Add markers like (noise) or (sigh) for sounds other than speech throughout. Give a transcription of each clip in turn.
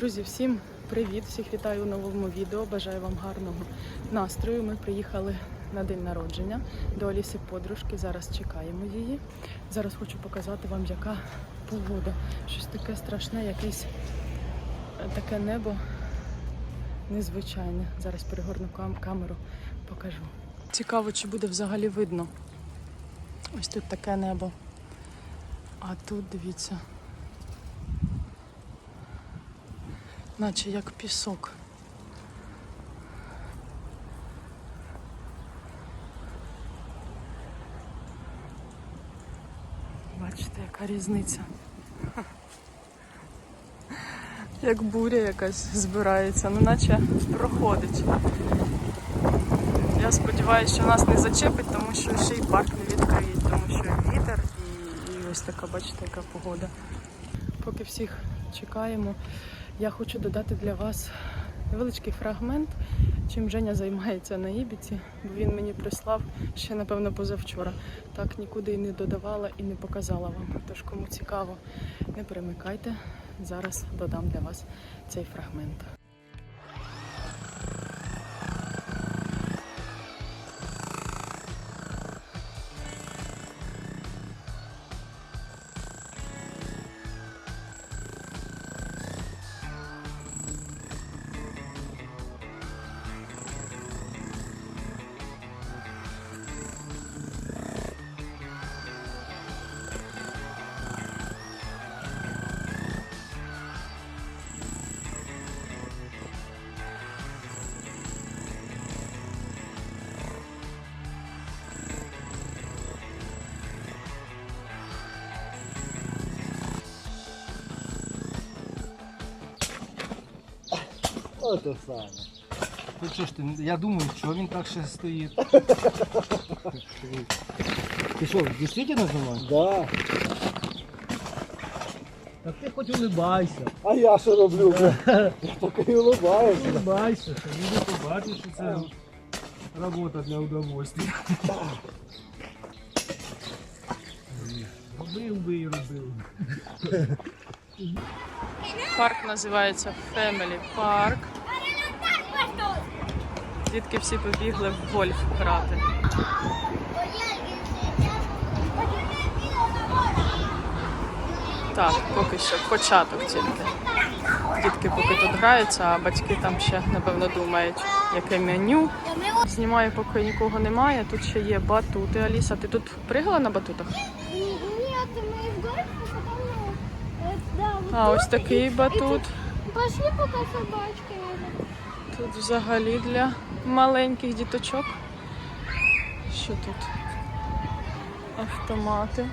Друзі, всім привіт! Всіх вітаю у новому відео. Бажаю вам гарного настрою. Ми приїхали на день народження до Аліси подружки. Зараз чекаємо її. Зараз хочу показати вам, яка погода. Щось таке страшне, якесь е, таке небо незвичайне. Зараз перегорну кам- камеру, покажу. Цікаво, чи буде взагалі видно. Ось тут таке небо. А тут дивіться. Наче як пісок. Бачите, яка різниця. (laughs) Як буря якась збирається, ну наче проходить. Я сподіваюся, що нас не зачепить, тому що ще й парк не відкриють, тому що вітер і, і ось така, бачите, яка погода. Поки всіх чекаємо, я хочу додати для вас невеличкий фрагмент, чим Женя займається на Ібіці, бо він мені прислав ще, напевно, позавчора. Так нікуди і не додавала і не показала вам. Тож, кому цікаво, не перемикайте. Зараз додам для вас цей фрагмент. Ото саме. Ну що ж ти, я думаю, що він так ще стоїть. (laughs) Ти що, дійсно знімаєш? Да. Так ти хоч улибайся. А я що роблю? (laughs) Я тільки і улыбаюся. Улибайся, що люди побачать, що це робота для удовольствия. Робив би і робив. Парк називається Family Park. Дітки всі побігли в гольф грати. Так, поки що початок тільки. Дітки поки тут граються, а батьки там ще, напевно, думають, яке меню. Знімаю, поки нікого немає. Тут ще є батути. Аліса, ти тут пригала на батутах? Нет, мы в гольф, А, ось такий батут. тут Пошли пока собачка. едет. Тут взагалі для маленьких діточок. Що тут? Автомати.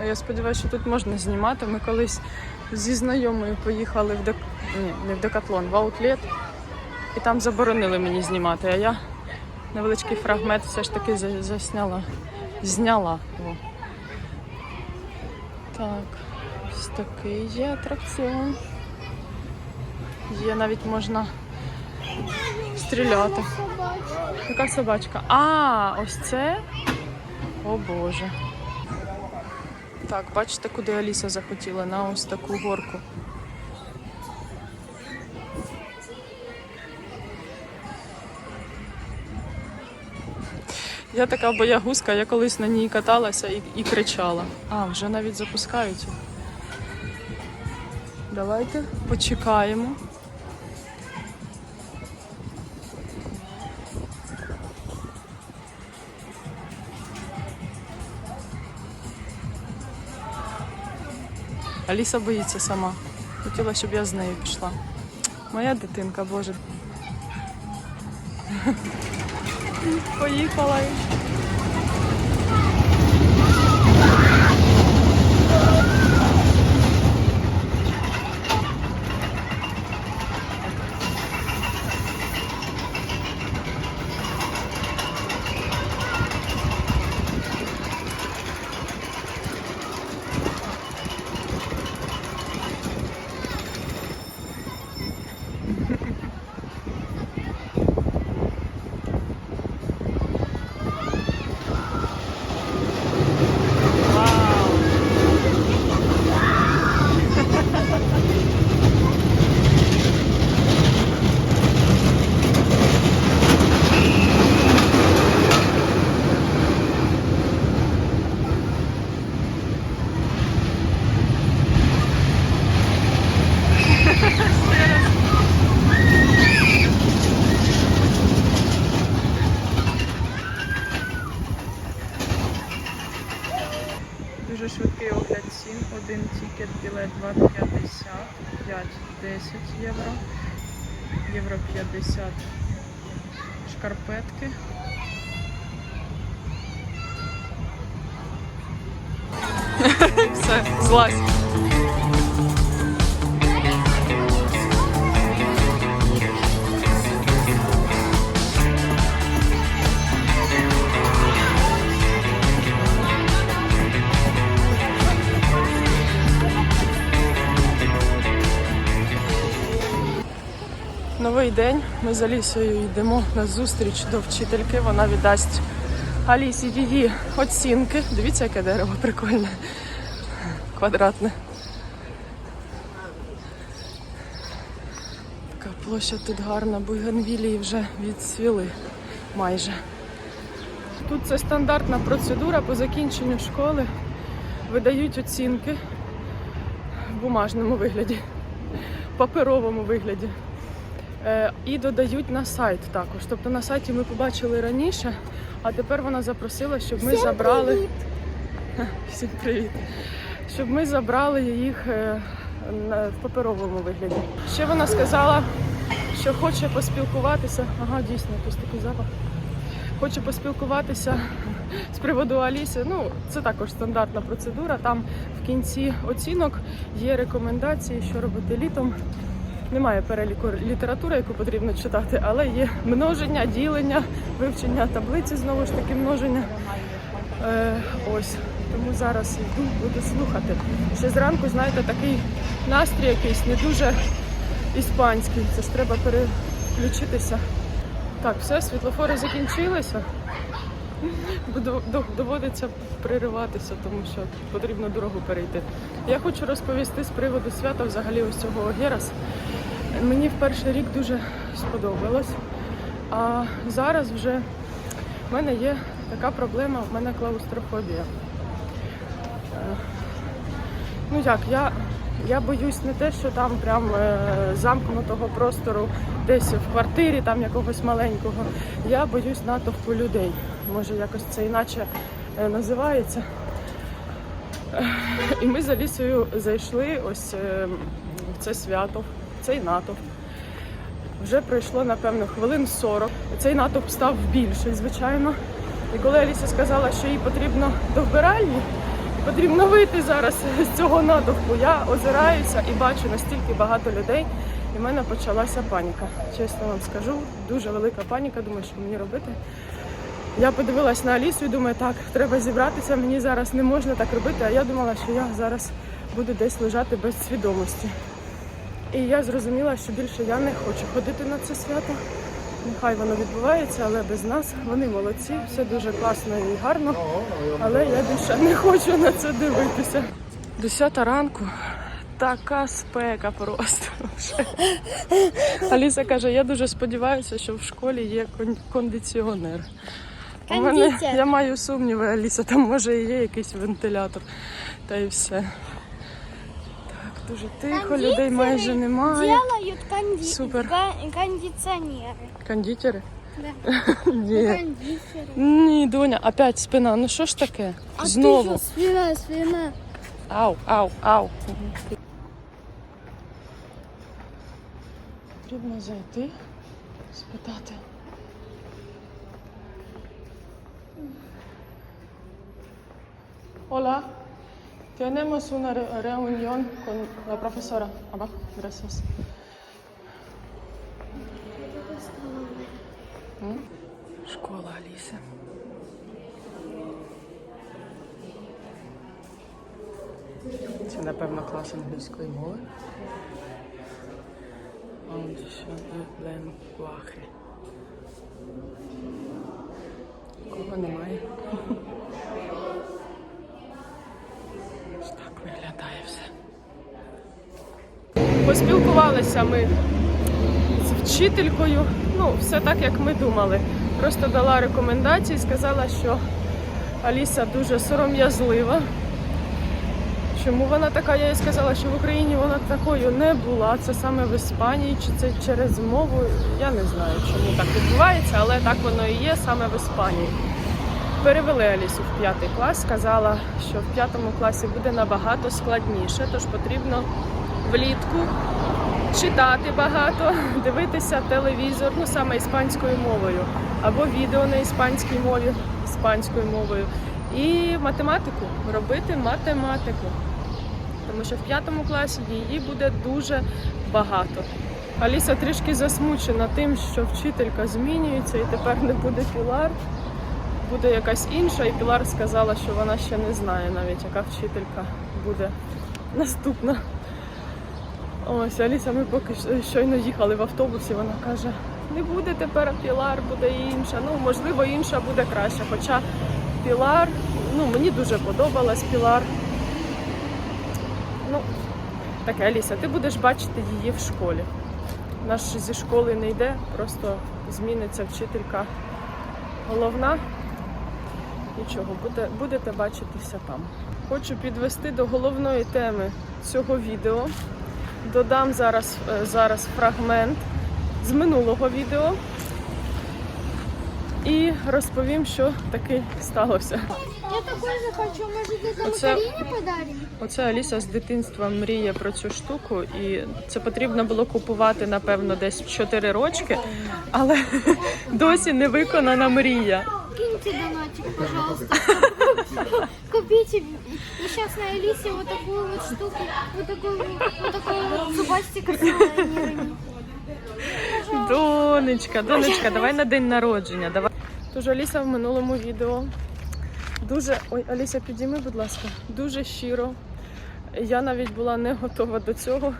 А я сподіваюся, що тут можна знімати. Ми колись зі знайомою поїхали в дек... Ні, не в декатлон, в аутлет. І там заборонили мені знімати, а я невеличкий фрагмент все ж таки засняла. Зняла. О. Так, ось такий є атракціон. Є навіть можна стріляти. Яка собачка? А, ось це. О Боже. Так, бачите, куди Аліса захотіла на ось таку горку. Я така боягузка, я колись на ній каталася і, і кричала. А, вже навіть запускають. Давайте почекаємо. Аліса боїться сама. Хотіла, щоб я з нею пішла. Моя дитинка, боже. (laughs) Поїхала. 150 шкарпетки. (laughs) Все, злазь. День. Ми з Алісою йдемо на зустріч до вчительки. Вона віддасть Алісі її оцінки. Дивіться, яке дерево прикольне. Квадратне. Така площа тут гарна, буйгенвілії вже відсвіли майже. Тут це стандартна процедура по закінченню школи. Видають оцінки в бумажному вигляді, паперовому вигляді. Е, І додають на сайт також. Тобто на сайті ми побачили раніше, а тепер вона запросила, щоб ми забрали. (laughs) Всім привіт. Щоб ми забрали їх е, в паперовому вигляді. Ще вона сказала, що хоче поспілкуватися. Ага, дійсно, якийсь такий запах. Хоче поспілкуватися з приводу Аліси. Ну, це також стандартна процедура. Там в кінці оцінок є рекомендації, що робити літом. Немає переліку літератури, яку потрібно читати, але є множення, ділення, вивчення таблиці, знову ж таки, множення. Е, ось. Тому зараз йду, буду слухати. Ще зранку, знаєте, такий настрій якийсь не дуже іспанський. Це ж треба переключитися. Так, все, світлофори закінчилися. Буду, до- доводиться пририватися, тому що потрібно дорогу перейти. Я хочу розповісти з приводу свята взагалі ось цього Герас. Мені в перший рік дуже сподобалось. А зараз вже в мене є така проблема, в мене клаустрофобія. Е, Ну як, я, я боюсь не те, що там прям е, замкнутого простору десь в квартирі, там якогось маленького. Я боюсь натовпу людей. Може, якось це іначе е, називається. І ми з Алісою зайшли ось в це свято, цей натовп. Вже пройшло, напевно, хвилин 40. Цей натовп став більший, звичайно. І коли Аліса сказала, що їй потрібно до вбиральні, потрібно вийти зараз з цього натовпу, я озираюся і бачу настільки багато людей, і в мене почалася паніка. Чесно вам скажу, дуже велика паніка. Думаю, що мені робити. Я подивилась на Алісу і думаю, так, треба зібратися, мені зараз не можна так робити, а я думала, що я зараз буду десь лежати без свідомості. І я зрозуміла, що більше я не хочу ходити на це свято. Нехай воно відбувається, але без нас вони молодці, все дуже класно і гарно. Але я більше не хочу на це дивитися. Десята ранку. Така спека просто. Аліса каже, я дуже сподіваюся, що в школі є кондиціонер. У мене, я маю сумніви, Аліса, там може і є якийсь вентилятор. Та й все Так, дуже тихо, людей майже немає. Делают конди... Супер. кон- кондиционеры. Кондитери? Да. (laughs) Ні. Кондитеры. Ні, Доня, опять спина. Ну що ж таке? А Знову. ты что, спина, спина. Ау, ау, ау. Потрібно зайти, спитати. Hola, tenemos una re- reunión con la profesora. Abajo, gracias. Школа Аліси. Це, напевно, клас англійської мови. Und je lenguaje. Кого немає. Ось так виглядає все. Поспілкувалися ми з вчителькою. Ну, все так, як ми думали. Просто дала рекомендації, сказала, що Аліса дуже сором'язлива. Чому вона така? Я їй сказала, що в Україні вона такою не була. Це саме в Іспанії, чи це через мову. Я не знаю, чому так відбувається, але так воно і є саме в Іспанії. Перевели Алісу в п'ятий клас, сказала, що в п'ятому класі буде набагато складніше, тож потрібно влітку читати багато, дивитися телевізор, ну саме іспанською мовою, або відео на іспанській мові іспанською мовою. І математику, робити математику. Тому що в п'ятому класі її буде дуже багато. Аліса трішки засмучена тим, що вчителька змінюється і тепер не буде Пілар, буде якась інша. І Пілар сказала, що вона ще не знає навіть, яка вчителька буде наступна. Ось Аліса, ми поки що- щойно їхали в автобусі. Вона каже: не буде тепер Пілар, буде інша. Ну, можливо, інша буде краще. Хоча Пілар, ну мені дуже подобалась Пілар. Ну, таке, Аліса, ти будеш бачити її в школі. Наш зі школи не йде, просто зміниться вчителька головна. Нічого, буде, будете бачитися там. Хочу підвести до головної теми цього відео. Додам зараз, е, зараз фрагмент з минулого відео і розповім, що таки сталося. Я такой же хочу. Может, это мы Оце- подарим? Оце Аліса з дитинства мріє про цю штуку, і це потрібно було купувати, напевно, десь в 4 рочки, але (laughs) досі не виконана мрія. Киньте донатик, пожалуйста. (laughs) Купите несчастной Алисе вот такую вот штуку, вот такой вот, вот вот зубастик с. Донечка, донечка, давай на день народження. Давай. Тож Аліса в минулому відео дуже. Ой, Аліся, підійми, будь ласка, дуже щиро. Я навіть була не готова до цього.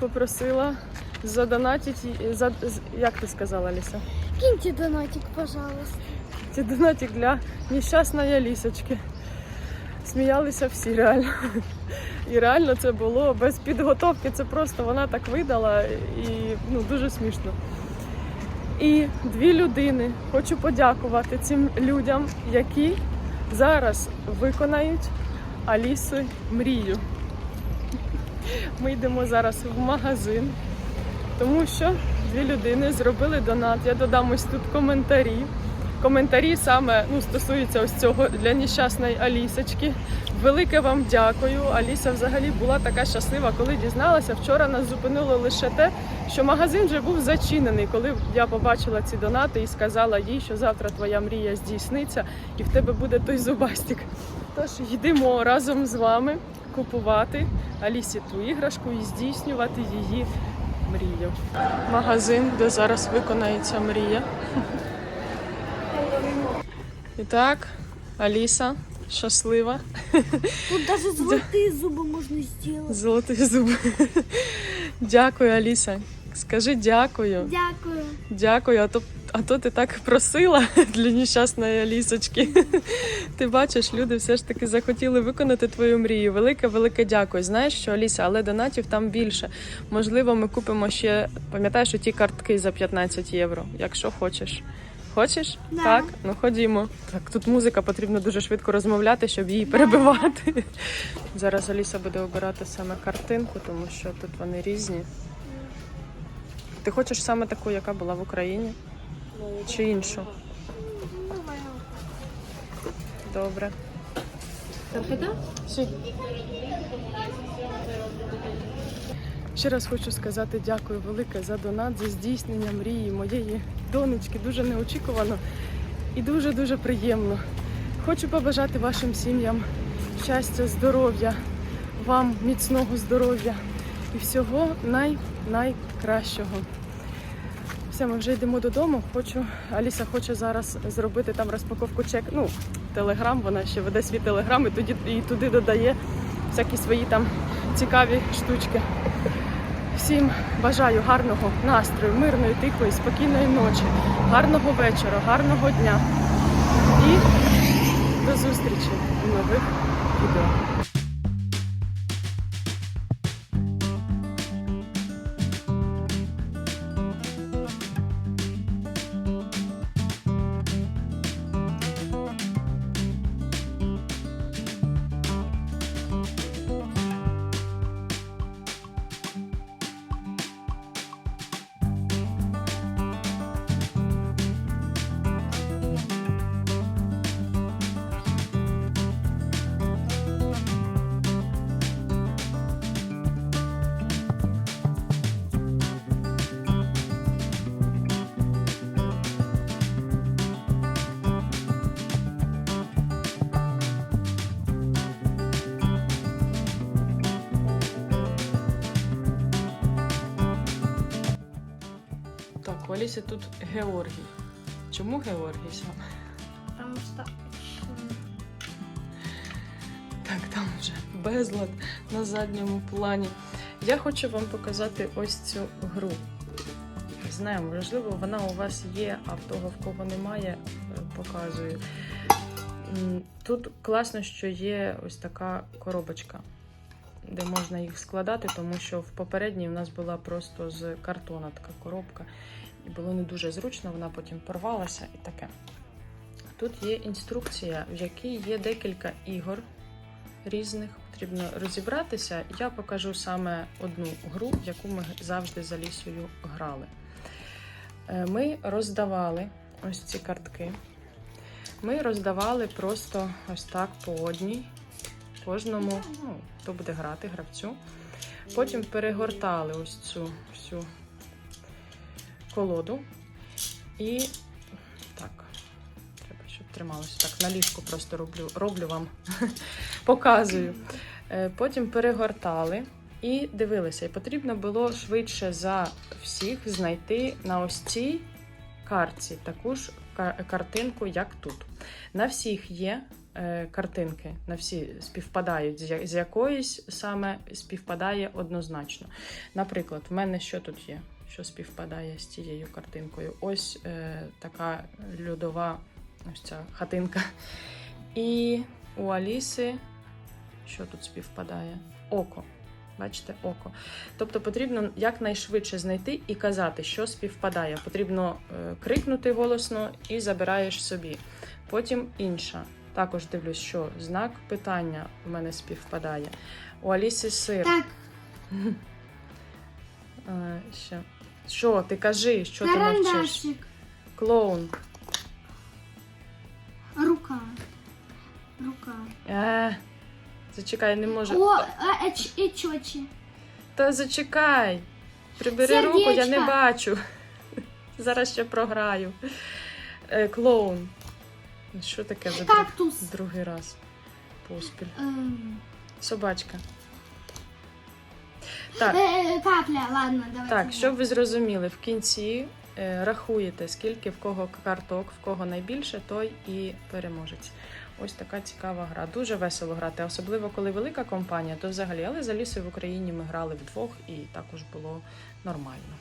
Попросила задонатити, за, як ти сказала, Аліса? Киньте донатик, пожалуйста. Це донатик для нещасної Алісочки. Сміялися всі реально. І реально це було без підготовки. Це просто вона так видала і ну, дуже смішно. І дві людини хочу подякувати цим людям, які зараз виконають Аліси мрію. Ми йдемо зараз в магазин, тому що дві людини зробили донат. Я додам ось тут коментарі. Коментарі саме ну, стосуються ось цього для нещасної Алісочки. Велике вам дякую. Аліса взагалі була така щаслива, коли дізналася. Вчора нас зупинило лише те, що магазин вже був зачинений, коли я побачила ці донати і сказала їй, що завтра твоя мрія здійсниться і в тебе буде той зубастик. Тож йдемо разом з вами купувати Алісі ту іграшку і здійснювати її мрію. Магазин, де зараз виконається мрія. І так, Аліса щаслива. Тут даже (laughs) золотые зубы можно сделать. Золоті зуби. Дякую, Аліса. Скажи дякую. Дякую. Дякую, а то, а то ти так просила (laughs) для нещасної Алісочки. (laughs) Ти бачиш, люди все ж таки захотіли виконати твою мрію. Велике, велике дякую. Знаєш що, Аліса, але донатів там більше. Можливо, ми купимо ще, пам'ятаєш, ті картки за 15 євро, якщо хочеш. Хочеш? Да. Так, ну ходімо. Так, тут музика потрібно дуже швидко розмовляти, щоб її перебивати. (laughs) Зараз Аліса буде обирати саме картинку, тому що тут вони різні. Ти хочеш саме таку, яка була в Україні? Чи іншу? Добре. Сі. Ще раз хочу сказати дякую велике за донат, за здійснення мрії моєї донечки. Дуже неочікувано і дуже-дуже приємно. Хочу побажати вашим сім'ям щастя, здоров'я, вам міцного здоров'я і всього най-найкращого. Все, ми вже йдемо додому. Хочу, Аліса хоче зараз зробити там розпаковку чек. Ну, телеграм, вона ще веде свій телеграм і тоді і туди додає всякі свої там цікаві штучки. Всім бажаю гарного настрою, мирної, тихої, спокійної ночі, гарного вечора, гарного дня і до зустрічі у нових відео. У тут Георгій. Чому Георгій саме? Потому что... Так, там вже безлад на задньому плані. Я хочу вам показати ось цю гру. Знаю, можливо, вона у вас є, а в того, в кого немає, е, показую. Тут класно, що є ось така коробочка, де можна їх складати, тому що в попередній у нас була просто з картона така коробка, і було не дуже зручно, вона потім порвалася і таке. Тут є інструкція, в якій є декілька ігор різних. Потрібно розібратися. Я покажу саме одну гру, яку ми завжди з Алісою грали. Е, Ми роздавали ось ці картки. Ми роздавали просто ось так по одній, кожному, ну, хто буде грати, гравцю. Потім перегортали ось цю всю колоду. І так, треба, щоб трималося. Так, на ліжку просто роблю, роблю вам, (laughs) показую. Е, Потім перегортали і дивилися. І потрібно було швидше за всіх знайти на ось цій картці таку ж картинку, як тут. На всіх є е, картинки, на всі співпадають, з якоїсь саме співпадає однозначно. Наприклад, в мене що тут є? Що співпадає з цією картинкою? Ось е, така льодова ось ця хатинка. І у Аліси, що тут співпадає? Око. Бачите, око. Тобто потрібно якнайшвидше знайти і казати, що співпадає. Потрібно е, крикнути голосно і забираєш собі. Потім інша. Також дивлюсь, що знак питання в мене співпадає. У Аліси сир. Так, (laughs) Е, ще. Що ти кажи, що ти мовчиш? карандашик, Клоун. рука. Рука. Е, зачекай, не можу. О, а, э, ч- и чочи. Та зачекай. Прибери руку, я не Сердечко. бачу. (laughs) Зараз ще програю. Е, клоун. Що таке вже друг- Кактус. другий раз? Поспіль. Эм, Собачка. Так. э, Капля, ладно, давай. Так, щоб ви зрозуміли, в кінці е, рахуєте, скільки в кого карток, в кого найбільше, той і переможець. Ось така цікава гра. Дуже весело грати, особливо коли велика компанія, то взагалі. Але за лісою в Україні ми грали вдвох і також було нормально.